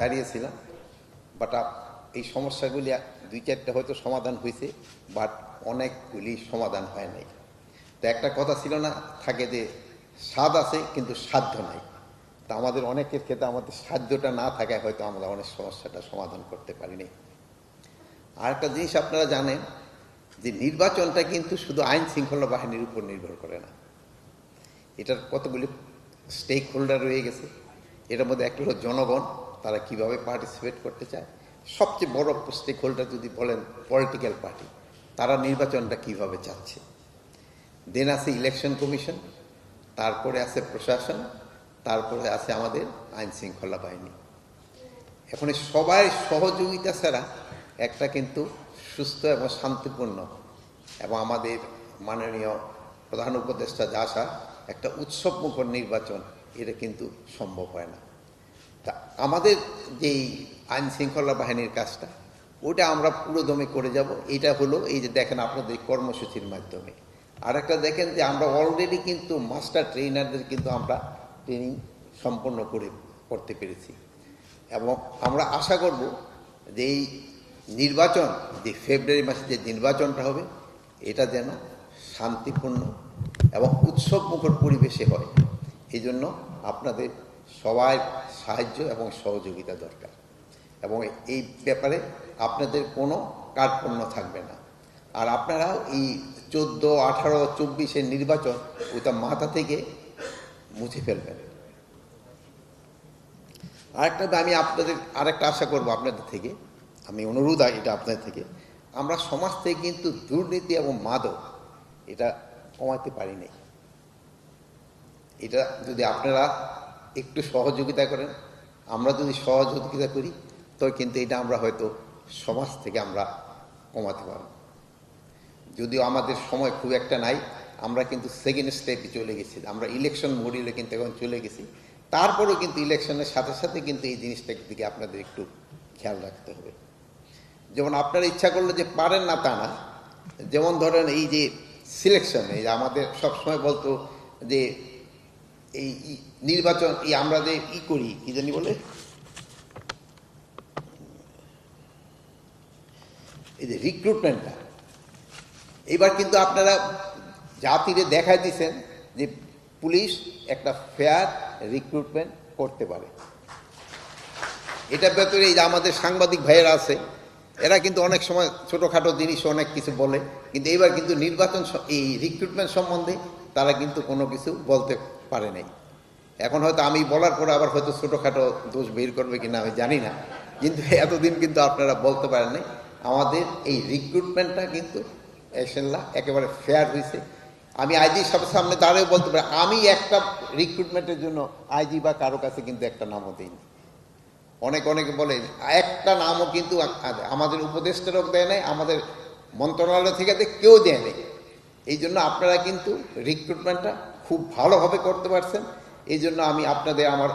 দাঁড়িয়েছিলাম বাট এই সমস্যাগুলি দুই চারটে হয়তো সমাধান হয়েছে বাট অনেকগুলি সমাধান হয় নাই। তো একটা কথা ছিল না, থাকে যে স্বাদ আছে, কিন্তু সাধ্য নাই। তা আমাদের অনেকের ক্ষেত্রে আমাদের সাধ্যটা না থাকায় হয়তো আমরা অনেক সমস্যাটা সমাধান করতে পারিনি। আর একটা জিনিস আপনারা জানেন, যে নির্বাচনটা কিন্তু শুধু আইন শৃঙ্খলা বাহিনীর উপর নির্ভর করে না। এটার কতগুলি স্টেক হোল্ডার রয়ে গেছে এটার মধ্যে একটা হলো জনগণ। তারা কীভাবে পার্টিসিপেট করতে চায়? সবচেয়ে বড় স্টেক হোল্ডার যদি বলেন পলিটিক্যাল পার্টি তারা নির্বাচনটা কীভাবে চাচ্ছে? দেন আছে ইলেকশন কমিশন তারপরে আছে প্রশাসন, তারপরে আছে আমাদের আইন শৃঙ্খলা বাহিনী। এখন সবাই সহযোগিতা ছাড়া একটা কিন্তু সুস্থ এবং শান্তিপূর্ণ এবং আমাদের মাননীয় প্রধান উপদেষ্টা যা আসা, একটা উৎসব মুখর নির্বাচন, এটা কিন্তু সম্ভব হয় না। তা আমাদের যেই আইন শৃঙ্খলা বাহিনীর কাজটা, ওটা আমরা পুরোদমে করে যাব। এটা হলো এই যে দেখেন আপনাদের কর্মসূচির মাধ্যমে। আর একটা দেখেন যে আমরা অলরেডি কিন্তু মাস্টার ট্রেনারদের কিন্তু আমরা ট্রেনিং সম্পন্ন করে করতে পেরেছি। এবং আমরা আশা করব যে এই নির্বাচন, যে ফেব্রুয়ারি মাসে যে নির্বাচনটা হবে, এটা যেন শান্তিপূর্ণ এবং উৎসবমুখর পরিবেশে হয়। এই জন্য আপনাদের সবাই সাহায্য এবং সহযোগিতা দরকার। এবং এই ব্যাপারে আপনাদের কোনো কার্পণ্য থাকবে না। আর আপনারা এই চোদ্দ, আঠারো, চব্বিশের নির্বাচন ওইটা মাথা থেকে মুছে ফেলবেন। আরেকটা আমি আপনাদের, আরেকটা আশা করব আপনাদের থেকে। আমি অনুরোধ এটা আপনাদের থেকে। আমরা সমাজ থেকে কিন্তু দুর্নীতি এবং মাদক, এটা কমাতে পারি নাই। এটা যদি আপনারা একটু সহযোগিতা করেন। আমরা যদি সহযোগিতা করি, তো কিন্তু এটা আমরা হয়তো সমাজ থেকে আমরা কমাতে পারব। যদিও আমাদের সময় খুব একটা নাই, আমরা কিন্তু সেকেন্ড স্টেপে চলে গেছি। আমরা ইলেকশন মডিউলে কিন্তু এখন চলে গেছি। তারপরেও কিন্তু ইলেকশনের সাথে সাথে কিন্তু এই জিনিসটার দিকে আপনাদের একটু খেয়াল রাখতে হবে। যেমন আপনারা ইচ্ছা করলে যে পারেন না তা না। যেমন ধরেন এই যে সিলেকশন এই যে আমাদের সবসময় বলতো যে এই নির্বাচন, এই আমরা যে ই করি, কি জানি বলে? এই যে রিক্রুটমেন্টটা এবার কিন্তু আপনারা জাতিরে দেখাই দিছেন যে পুলিশ একটা ফেয়ার রিক্রুটমেন্ট করতে পারে। এটার ভেতরে এই যে আমাদের সাংবাদিক ভাইয়েরা আছে, এরা কিন্তু অনেক সময় ছোটোখাটো জিনিস অনেক কিছু বলে, কিন্তু এবার কিন্তু নির্বাচন এই রিক্রুটমেন্ট সম্বন্ধে তারা কিন্তু কোনো কিছু বলতে পারে নাই। এখন হয়তো আমি বলার পরে আবার হয়তো ছোটোখাটো দোষ বের করবে কিনা আমি জানি না। কিন্তু এতদিন কিন্তু আপনারা বলতে পারেন নাই, আমাদের এই রিক্রুটমেন্টটা কিন্তু এসেল্লা একেবারে ফেয়ার হয়েছে। আমি আইজি সব সামনে দাঁড়িয়ে বলতে পারি, আমি একটা রিক্রুটমেন্টের জন্য আইজি বা কারও কাছে কিন্তু একটা নামও দিইনি। অনেক অনেকে বলে, একটা নামও কিন্তু আমাদের উপদেষ্টারও দেয় নাই, আমাদের মন্ত্রণালয় থেকে কেউ দেয় নাই। এই জন্য আপনারা কিন্তু রিক্রুটমেন্টটা খুব ভালোভাবে করতে পারছেন। এই জন্য আমি আপনাদের আমার